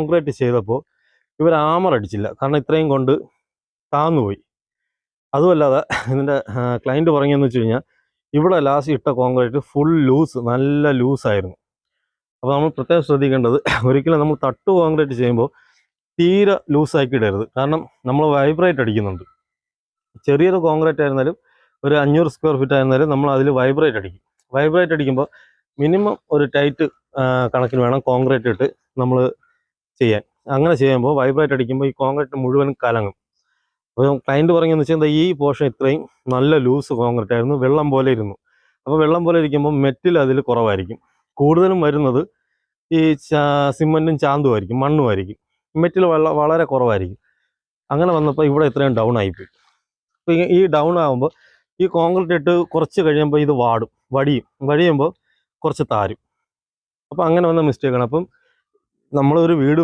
Concrete ചെയ്തപ്പോൾ ഇവർ ആമർ അടിച്ചില്ല. കാരണം ഇത്രയും കൊണ്ട് താന്നുപോയി. അതുമല്ലാതെ ഇതിന്റെ ക്ലയന്റ് പറഞ്ഞതെന്ന് വെച്ച് കഴിഞ്ഞാൽ ഇവിടെ ലാസ്റ്റ് ഇട്ട കോൺക്രീറ്റ് ഫുൾ ലൂസ് നല്ല ലൂസായിരുന്നു അപ്പോൾ നമ്മൾ പ്രത്യേകം ശ്രദ്ധിക്കേണ്ടത് ഒരിക്കലും നമ്മൾ തട്ട് കോൺക്രീറ്റ് ചെയ്യുമ്പോൾ തീരെ ലൂസാക്കി ഇടരുത്. കാരണം നമ്മൾ വൈബ്രേറ്റ് അടിക്കുന്നുണ്ട്. ചെറിയൊരു കോൺക്രീറ്റ് ആയിരുന്നാലും ഒരു അഞ്ഞൂറ് സ്ക്വയർ ഫീറ്റ് ആയിരുന്നാലും നമ്മൾ അതിൽ വൈബ്രേറ്റ് അടിക്കും. വൈബ്രേറ്റ് അടിക്കുമ്പോൾ മിനിമം ഒരു ടൈറ്റ് കണക്കിന് വേണം കോൺക്രീറ്റ് ഇട്ട് നമ്മൾ ചെയ്യാൻ. അങ്ങനെ ചെയ്യുമ്പോൾ വൈബ്രേറ്റ് അടിക്കുമ്പോൾ ഈ കോൺക്രീറ്റ് മുഴുവൻ കലങ്ങും. അപ്പോൾ ക്ലയന്റ് പറഞ്ഞതെന്ന് വെച്ചാൽ ഈ പോർഷൻ ഇത്രയും നല്ല ലൂസ് കോൺക്രീറ്റ് ആയിരുന്നു വെള്ളം പോലെ ഇരുന്നു. അപ്പോൾ വെള്ളം പോലെ ഇരിക്കുമ്പോൾ മെറ്റിൽ അതിൽ കുറവായിരിക്കും. കൂടുതലും വരുന്നത് ഈ സിമന്റും ചാന്തും ആയിരിക്കും മണ്ണും ആയിരിക്കും. മെറ്റിൽ വളരെ കുറവായിരിക്കും. അങ്ങനെ വന്നപ്പോൾ ഇവിടെ ഇത്രയും ഡൗൺ ആയിപ്പോയി. അപ്പോൾ ഈ ഡൗൺ ആകുമ്പോൾ ഈ കോൺക്രീറ്റ് ഇട്ട് കുറച്ച് കഴിയുമ്പോൾ ഇത് വാടും വടിയും. വടിയുമ്പോൾ കുറച്ച് താരും. അപ്പോൾ അങ്ങനെ വന്ന മിസ്റ്റേക്കാണ് അപ്പം നമ്മളൊരു വീട്